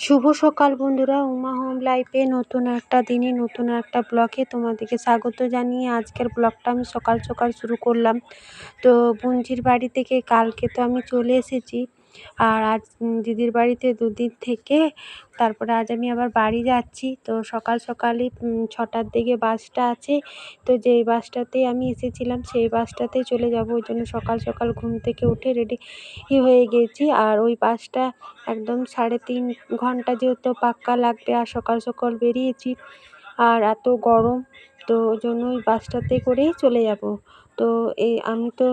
শুভ সকাল বন্ধুরা, উমা হোম লাইফে নতুন একটা দিনে, নতুন একটা ব্লকে তোমাদেরকে স্বাগত জানিয়ে আজকের ব্লগটা আমি সকাল সকাল শুরু করলাম। তো বুঞ্জির বাড়ি থেকে কালকে তো আমি চলে এসেছি আর আজ দিদির বাড়িতে দুদিন থেকে, তারপরে আজ আমি আবার বাড়ি যাচ্ছি। তো সকাল সকালই ছটার দিকে বাসটা আছে। তো যেই বাসটাতেই আমি এসেছিলাম, সেই বাসটাতেই চলে যাব। ওই জন্য সকাল সকাল ঘুম থেকে উঠে রেডি হয়ে গেছি। আর ওই বাসটা একদম সাড়ে তিন ঘণ্টা যেহেতু পাক্কা লাগবে, আর সকাল সকাল বেরিয়েছি। আর এত গরম, তো ওই জন্য ওই বাসটাতে করেই চলে যাব। তো এই, আমি তো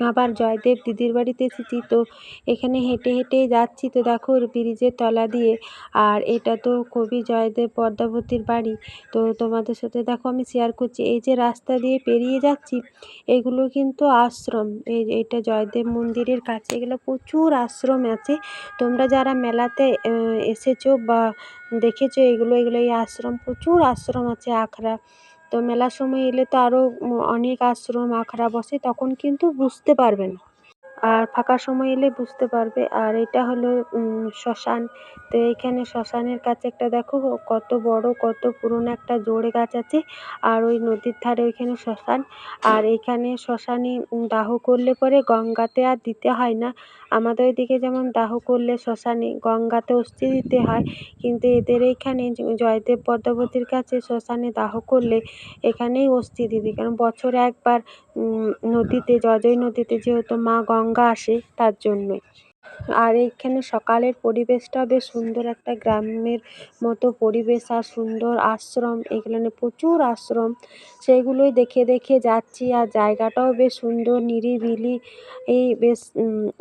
আবার জয়দেব দিদির বাড়িতে এসেছি তো এখানে হেঁটে হেঁটে যাচ্ছি তো দেখো ব্রিজের তলা দিয়ে। আর এটা তো কবি জয়দেব পদ্মাবতীর বাড়ি। তো তোমাদের সাথে দেখো আমি শেয়ার করছি। এই যে রাস্তা দিয়ে পেরিয়ে যাচ্ছি, এগুলো কিন্তু আশ্রম। এই এটা জয়দেব মন্দিরের কাছে এগুলো প্রচুর আশ্রম আছে। তোমরা যারা মেলাতে এসেছ বা দেখেছ এগুলো এগুলো এই আশ্রম, প্রচুর আশ্রম আছে আখড়া। তো মেলার সময় এলে তো আরও অনেক আশ্রম, আখড়া বসে, তখন কিন্তু বুঝতে পারবে না। আর ফাঁকা সময় এলে বুঝতে পারবে। আর এটা হলো শ্মশান। তো এইখানে শ্মশানের কাছে একটা দেখো, কত বড়, কত পুরনো একটা জোড় গাছ আছে। আর ওই নদীর ধারে ওইখানে শ্মশান। আর এইখানে শ্মশানে দাহ করলে পরে গঙ্গাতে আর দিতে হয় না। আমাদের ওইদিকে যেমন দাহ করলে শ্মশানে গঙ্গাতে অস্থি দিতে হয়, কিন্তু এদের এইখানে জয়দেব পদ্মাবতীর কাছে শ্মশানে দাহ করলে এখানেই অস্থি দিতে কারণ বছরে একবার নদীতে, জয়জয় নদীতে যেহেতু মা গঙ্গা আসে তার জন্যই আর এইখানে সকালের পরিবেশটা বেশ সুন্দর, একটা গ্রামের মতো পরিবেশ আর সুন্দর আশ্রম। এখানে প্রচুর আশ্রম। সেইগুলোই দেখে দেখে যাচ্ছি আর জায়গাটাও বেশ সুন্দর, নিরিবিলি। এই বেশ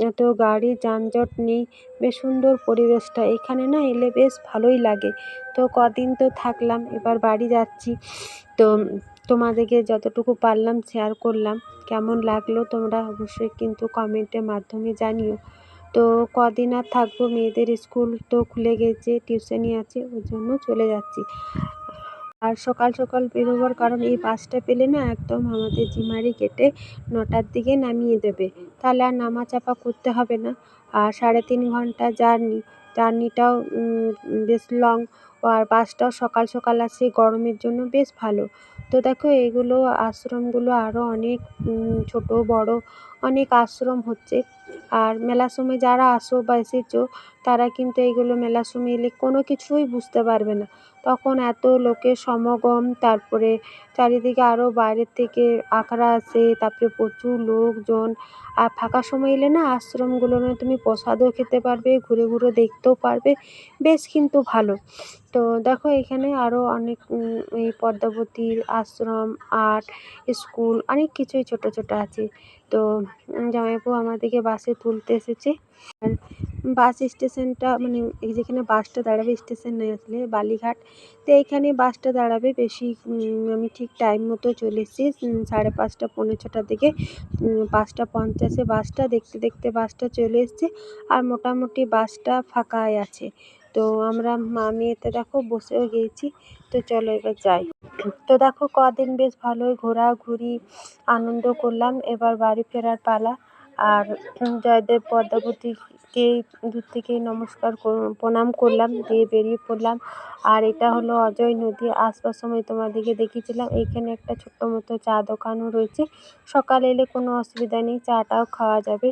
এত গাড়ি যানজট নেই, বেশ সুন্দর পরিবেশটা। এখানে না এলে বেশ ভালোই লাগে। তো কদিন তো থাকলাম, এবার বাড়ি যাচ্ছি। তো তোমাদেরকে যতটুকু পারলাম শেয়ার করলাম। কেমন লাগল তোমরা অবশ্যই কিন্তু কমেন্টের মাধ্যমে জানিও। তো কদিন আর থাকব, মেয়েদের স্কুল তো খুলে গেছে, টিউশনি আছে, ওই জন্য চলে যাচ্ছি। আর সকাল সকাল বেরোবার কারণ এই বাসটা পেলে না একদম আমাদের জিমারি গেটে নটার দিকে নামিয়ে দেবে। তাহলে আর নামা চাপা করতে হবে না। আর সাড়ে তিন ঘণ্টা জার্নি, জার্নিটাও বেশ লং। আর বাসটাও সকাল সকাল আসে গরমের জন্য বেশ ভালো। তো দেখো এগুলো আশ্রমগুলো আরও অনেক ছোট, বড় অনেক আশ্রম হচ্ছে। আর মেলার সময় যারা আসো বা এসেছ, তারা কিন্তু এইগুলো মেলার সময় এলে কোনো কিছুই বুঝতে পারবে না। তখন এত লোকের সমাগম, তারপরে চারিদিকে আরও বাইরের থেকে আখড়া আসে, তারপরে প্রচুর লোকজন। আর ফাঁকা সময় এলে না আশ্রমগুলোতে তুমি প্রসাদও খেতে পারবে, ঘুরে ঘুরে দেখতেও পারবে। বেশ কিন্তু ভালো। তো দেখো এখানে আরও অনেক এই পদ্মাবতীর আশ্রম, আর্ট, স্কুল অনেক কিছুই ছোট ছোট আছে। তো জামাইবাবু আমাদেরকে বাসে তুলতে এসেছে। আর বাস স্টেশনটা মানে যেখানে বাসটা দাঁড়াবে স্টেশন নেই আসলে, বালিঘাট, তো এইখানে বাসটা দাঁড়াবে বেশি আমি ঠিক টাইম মতো চলে এসেছি সাড়ে পাঁচটা, পৌনে ছটার দিকে পাঁচটা পঞ্চাশে বাসটা, দেখতে দেখতে বাসটা চলে এসছে, আর মোটামুটি বাসটা ফাঁকাই আছে। তো আমরা মা মেয়েতে দেখো বসেও গিয়েছি তো চলো এবার যাই। তো দেখো কদিন বেশ ভালোই ঘোরাঘুরি, আনন্দ করলাম। এবার বাড়ি ফেরার পালা। আর জয়দেব পদ্মাবতীকে দূর থেকেই নমস্কার প্রণাম করলাম, দিয়ে বেরিয়ে পড়লাম। আর এটা হলো অজয় নদী। আসবার সময় তোমাদেরকে দেখিয়েছিলাম। এইখানে একটা ছোট্ট মতো চা দোকানও রয়েছে। সকালে এলে কোনো অসুবিধা নেই। চাটাও খাওয়া যাবে।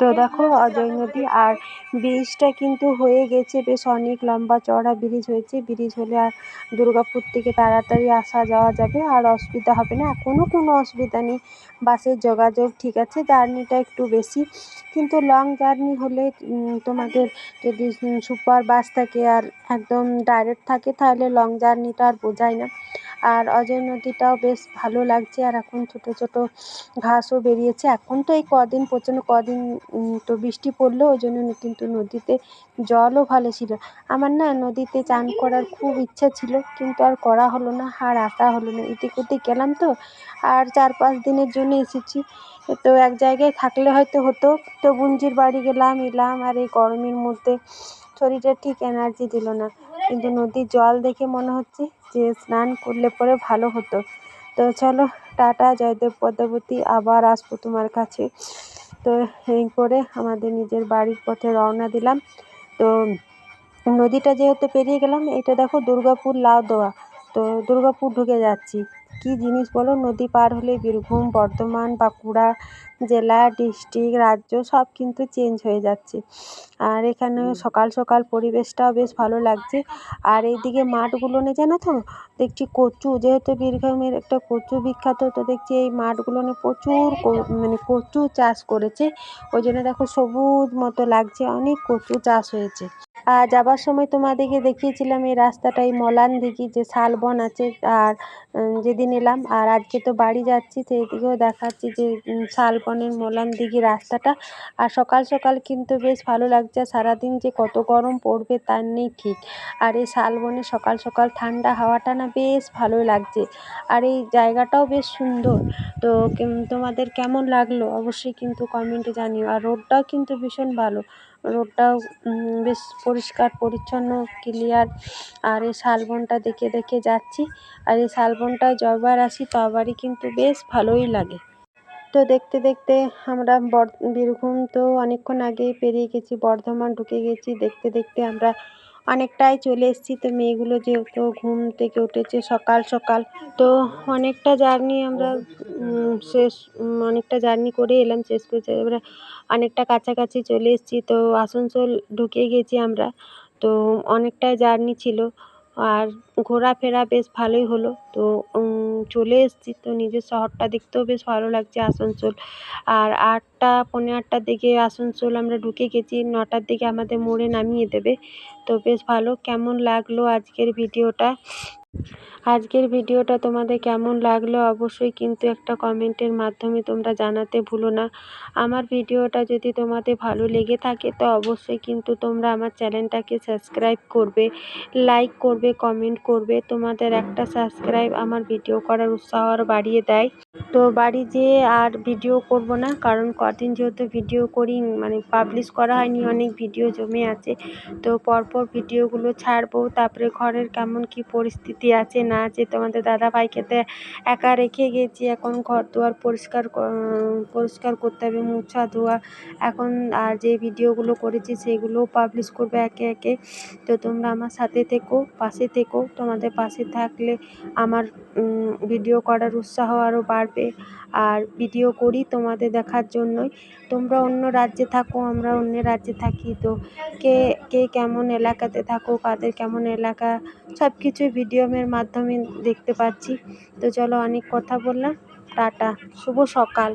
তো দেখো, অজয় নদী আর ব্রিজটা কিন্তু হয়ে গেছে বেশ অনেক লম্বা চওড়া ব্রিজ হয়েছে। ব্রিজ হলে আর দুর্গাপুর থেকে তাড়াতাড়ি আসা যাওয়া যাবে, আর অসুবিধা হবে না। এখনও কোনো অসুবিধা নেই। বাসের যোগাযোগ ঠিক আছে, জার্নিটা একটু বেশি। কিন্তু লং জার্নি হলে তোমাদের যদি সুপার বাস থাকে আর একদম ডাইরেক্ট থাকে, তাহলে লং জার্নিটা আর বোঝায় না। আর অজয় নদীটাও বেশ ভালো লাগছে। আর এখন ছোটো ছোটো ঘাসও বেরিয়েছে। এখন তো এই কদিন, প্রচণ্ড কদিন তো বৃষ্টি পড়ল, ওই জন্য কিন্তু নদীতে জলও ভালো ছিল। আমার না নদীতে চান করার খুব ইচ্ছা ছিল, কিন্তু আর করা হলো না, আর আসা হলো না। এদিক ওদিক গেলাম তো, আর চার পাঁচ দিনের জন্য এসেছি। তো এক জায়গায় থাকলে হয়তো হতো, তো বুঞ্জির বাড়ি গেলাম, এলাম, আর এই গরমের মধ্যে শরীরে ঠিক এনার্জি দিল না। কিন্তু নদীর জল দেখে মনে হচ্ছে যে স্নান করলে পরে ভালো হতো। তো চলো, টাটা, জয়দেব পদ্মাবতী, আবার আসব তোমার কাছে। তো এই করে আমাদের নিজের বাড়ির পথে রওনা দিলাম। তো নদীটা যেহেতু পেরিয়ে গেলাম, এটা দেখো দুর্গাপুর লাউদোয়া। তো দুর্গাপুর ঢুকে যাচ্ছি। কি জিনিস বলো? নদী পার হলে বীরভূম বর্ধমান বাঁকুড়া জেলা ডিস্ট্রিক্ট রাজ্য সব কিন্তু চেঞ্জ হয়ে যাচ্ছে। আর এখানে সকাল সকাল পরিবেশটাও বেশ ভালো লাগছে। আর এইদিকে মাঠগুলোনে জানো তো? দেখছি কচু যেহেতু বীরভূমের একটা কচু বিখ্যাত তো দেখছি এই মাঠগুলোনে প্রচুর মানে কচু চাষ করেছে। ওই জন্য দেখো সবুজ মতো লাগছে অনেক কচু চাষ হয়েছে। যাবার সময় তোমাদেরকে দেখিয়েছিলাম এই রাস্তাটা এই মলান দিঘি, যে শালবন আছে, আর যেদিন এলাম, আর আজকে তো বাড়ি যাচ্ছি সেই দিকেও দেখাচ্ছি যে শালবনের মলান দিঘি রাস্তাটা। আর সকাল সকাল কিন্তু বেশ ভালো লাগছে সারাদিন যে কত গরম পড়বে তার নেই ঠিক। আর এই শালবনে সকাল সকাল ঠান্ডা হাওয়াটা না বেশ ভালো লাগছে, আর এই জায়গাটাও বেশ সুন্দর। তো তোমাদের কেমন লাগল? অবশ্যই কিন্তু কমেন্টে জানিও, আর রোডটাও কিন্তু ভীষণ ভালো। রোডটাও বেশ পরিষ্কার, পরিচ্ছন্ন ক্লিয়ার আর এই শালবনটা দেখে দেখে যাচ্ছি। আর এই শালবনটায় যবার আসি, তবারই কিন্তু বেশ ভালোই লাগে। তো দেখতে দেখতে আমরা বীরভূম তো অনেকক্ষণ আগেই পেরিয়ে গেছি, বর্ধমান ঢুকে গেছি। দেখতে দেখতে আমরা অনেকটাই চলে এসেছি। তো মেয়েগুলো যেহেতু ঘুম থেকে উঠেছে সকাল সকাল, তো অনেকটা জার্নি আমরা শেষ অনেকটা জার্নি করে এলাম, শেষ করেছি এবারে অনেকটা কাছাকাছি চলে এসেছি। তো আসানসোল ঢুকে গেছি আমরা। তো অনেকটাই জার্নি ছিল। আর ঘোরাফেরা বেশ ভালোই হলো। তো চলে এসেছি তো নিজের শহরটা দেখতেও বেশ ভালো লাগছে আসানসোল। আর আটটা, পৌনে আটটার দিকে আসানসোল আমরা ঢুকে গেছি। নটার দিকে আমাদের মোড়ে নামিয়ে দেবে। তো বেশ ভালো। কেমন লাগল আজকের ভিডিওটা? আজকের ভিডিওটা তোমাদের কেমন লাগল অবশ্যই কিন্তু একটা কমেন্টের মাধ্যমে তোমরা জানাতে ভুলো না। আমার ভিডিওটা যদি তোমাদের ভালো লেগে থাকে তো অবশ্যই কিন্তু তোমরা আমার চ্যানেলটাকে সাবস্ক্রাইব করবে, লাইক করবে, কমেন্ট করবে, তোমাদের একটা সাবস্ক্রাইব আমার ভিডিও করার উৎসাহ আরও বাড়িয়ে দেয়। তো বাড়ি যেয়ে আর ভিডিও করব না, কারণ কদিন যেহেতু ভিডিও করি মানে পাবলিশ করা হয়নি, অনেক ভিডিও জমে আছে। তো পরপর ভিডিওগুলো ছাড়বো, তারপরে ঘরের কেমন কি পরিস্থিতি আছে, না আছে, তোমাদের দাদাভাইকে তো একা রেখে গেছি, এখন ঘর দুয়ার পরিষ্কার পরিষ্কার করতে হবে, মোছা ধোয়া। এখন আর যে ভিডিওগুলো করেছি, সেগুলোও পাবলিশ করবে একে একে। তো তোমরা আমার সাথে থেকো, পাশে থেকো। তোমাদের পাশে থাকলে আমার ভিডিও করার উৎসাহ আরও বাড়বে। আর ভিডিও করি তোমাদের দেখার জন্যই। তোমরা অন্য রাজ্যে থাকো, আমরা অন্য রাজ্যে থাকি। তো কে কে কেমন এলাকাতে থাকো, কাদের কেমন এলাকা সব কিছুই ভিডিওমের মাধ্যমে দেখতে পাচ্ছি। তো চলো অনেক কথা বললাম। টাটা, শুভ সকাল।